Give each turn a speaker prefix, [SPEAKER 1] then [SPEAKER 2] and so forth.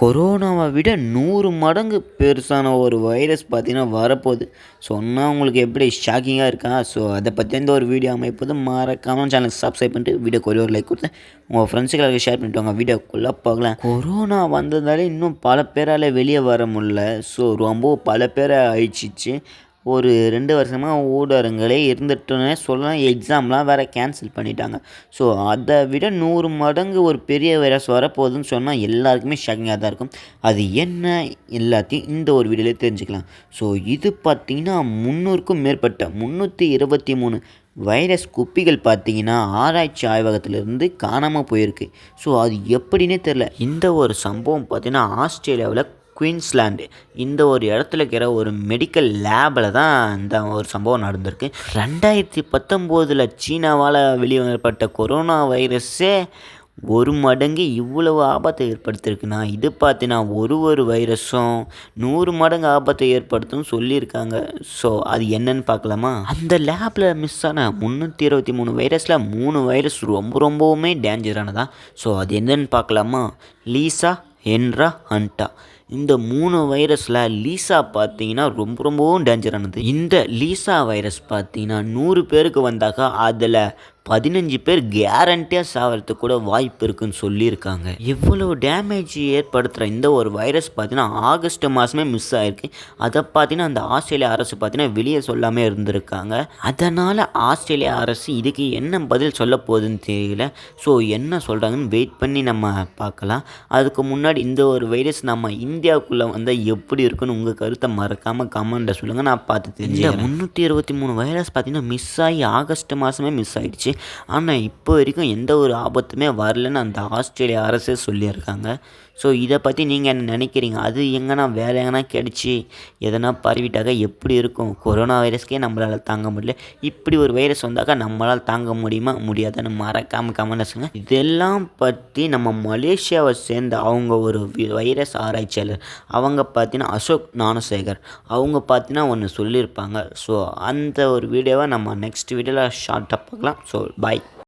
[SPEAKER 1] கொரோனாவை விட நூறு மடங்கு பெருசான ஒரு வைரஸ் பார்த்திங்கன்னா வரப்போகுது. சொன்னால் உங்களுக்கு எப்படி ஷாக்கிங்காக இருக்கா? ஸோ அதை பற்றி எந்த ஒரு வீடியோ அமைப்பது மறக்காமல் சேனல் சப்ஸ்கிரைப் பண்ணிட்டு வீடியோக்கு ஒரு லைக் கொடுத்து உங்கள் ஃப்ரெண்ட்ஸுக்கு ஷேர் பண்ணிட்டு வாங்க. வீடியோக்குள்ளே பார்க்கலாம் கொரோனா வந்ததாலே இன்னும் பல பேரால் வெளியே வர முடில ஸோ ரொம்ப பல பேரை அழிச்சிச்சு. ஒரு ரெண்டு வருஷமாக ஊடகங்களே இருந்துட்டுன்னு சொல்லலாம் எக்ஸாம்லாம் வேறு கேன்சல் பண்ணிட்டாங்க. ஸோ அதை விட நூறு மடங்கு ஒரு பெரிய வைரஸ் வரப்போகுதுன்னு சொன்னால் எல்லாருக்குமே ஷாக்கிங்காக தான் இருக்கும். அது என்ன? எல்லாத்தையும் இந்த ஒரு வீடியோலே தெரிஞ்சுக்கலாம். ஸோ இது பார்த்திங்கன்னா முந்நூறுக்கும் மேற்பட்ட முந்நூற்றி இருபத்தி மூணு வைரஸ் குப்பிகள் பார்த்தீங்கன்னா ஆராய்ச்சி ஆய்வகத்திலிருந்து காணாமல் போயிருக்கு. ஸோ அது எப்படின்னே தெரில இந்த ஒரு சம்பவம் பார்த்திங்கன்னா ஆஸ்திரேலியாவில் குயின்ஸ்லாண்டு. இந்த ஒரு இடத்துல இருக்கிற ஒரு மெடிக்கல் லேபில் தான் இந்த ஒரு சம்பவம் நடந்திருக்கு. ரெண்டாயிரத்தி பத்தொம்போதில் சீனாவால் வெளிவரப்பட்ட கொரோனா வைரஸே ஒரு மடங்கு இவ்வளவு ஆபத்தை ஏற்படுத்தியிருக்குண்ணா இது பார்த்தீங்கன்னா ஒரு ஒரு வைரஸும் நூறு மடங்கு ஆபத்தை ஏற்படுத்தும் சொல்லியிருக்காங்க. ஸோ அது என்னன்னு பார்க்கலாமா? அந்த லேபில் மிஸ் ஆன முந்நூற்றி இருபத்தி மூணு வைரஸில் மூணு வைரஸ் ரொம்ப ரொம்பவுமே டேஞ்சரானதான் ஸோ அது என்னன்னு பார்க்கலாமா? லீசா ஹென்ரா ஹண்டா இந்த மூணு வைரஸில் லீசா பார்த்தீங்கன்னா ரொம்ப ரொம்பவும் டேஞ்சரானது இந்த லீசா வைரஸ் பார்த்தீங்கன்னா நூறு பேருக்கு வந்தாக்கா அதில் பதினஞ்சு பேர் கேரண்டியாக சாகிறதுக்கு கூட வாய்ப்பு இருக்குன்னு சொல்லியிருக்காங்க. எவ்வளோ டேமேஜ் ஏற்படுத்துகிற இந்த ஒரு வைரஸ் பார்த்தீங்கன்னா ஆகஸ்ட் மாதமே மிஸ் ஆகிருக்கு அதை பார்த்தீங்கன்னா அந்த ஆஸ்திரேலியா அரசு பார்த்தீங்கன்னா வெளியே சொல்லாமல் இருந்திருக்காங்க. அதனால் ஆஸ்திரேலியா அரசு இதுக்கு என்ன பதில் சொல்ல போகுதுன்னு தெரியல. ஸோ என்ன சொல்கிறாங்கன்னு வெயிட் பண்ணி நம்ம பார்க்கலாம். அதுக்கு முன்னாடி இந்த ஒரு வைரஸ் நம்ம இந்தியாவுக்குள்ளே வந்தால் எப்படி இருக்குன்னு உங்கள் கருத்தை மறக்காமல் கமெண்ட்டில் சொல்லுங்கள் நான் பார்த்து தெரிஞ்சு முந்நூற்றி இருபத்தி மூணு வைரஸ் பார்த்தீங்கன்னா மிஸ் ஆகி ஆகஸ்ட் மாதமே மிஸ் ஆகிடுச்சு ஆனால் இப்போ வரைக்கும் எந்த ஒரு ஆபத்துமே வரலன்னு அந்த ஆஸ்திரேலியா அரசே சொல்லியிருக்காங்க. ஸோ இதை பற்றி நீங்கள் என்ன நினைக்கிறீங்க? அது எங்கன்னா வேறு எங்கன்னா கிடச்சி எதனா பரவிட்டாக்கா எப்படி இருக்கும்? கொரோனா வைரஸ்க்கே நம்மளால் தாங்க முடியல. இப்படி ஒரு வைரஸ் வந்தாக்கா நம்மளால் தாங்க முடியுமா? முடியாதுன்னு மறக்காமல் கமெண்ட் இதெல்லாம் பற்றி நம்ம மலேசியாவை சேர்ந்த அவங்க ஒரு வைரஸ் ஆராய்ச்சியாளர் அவங்க பார்த்தீங்கன்னா அசோக் ஞானசேகர் அவங்க பார்த்தீங்கன்னா ஒன்று சொல்லியிருப்பாங்க ஸோ அந்த ஒரு வீடியோவை நம்ம நெக்ஸ்ட் வீடியோவில் ஷார்ட்டாக பார்க்கலாம். So bye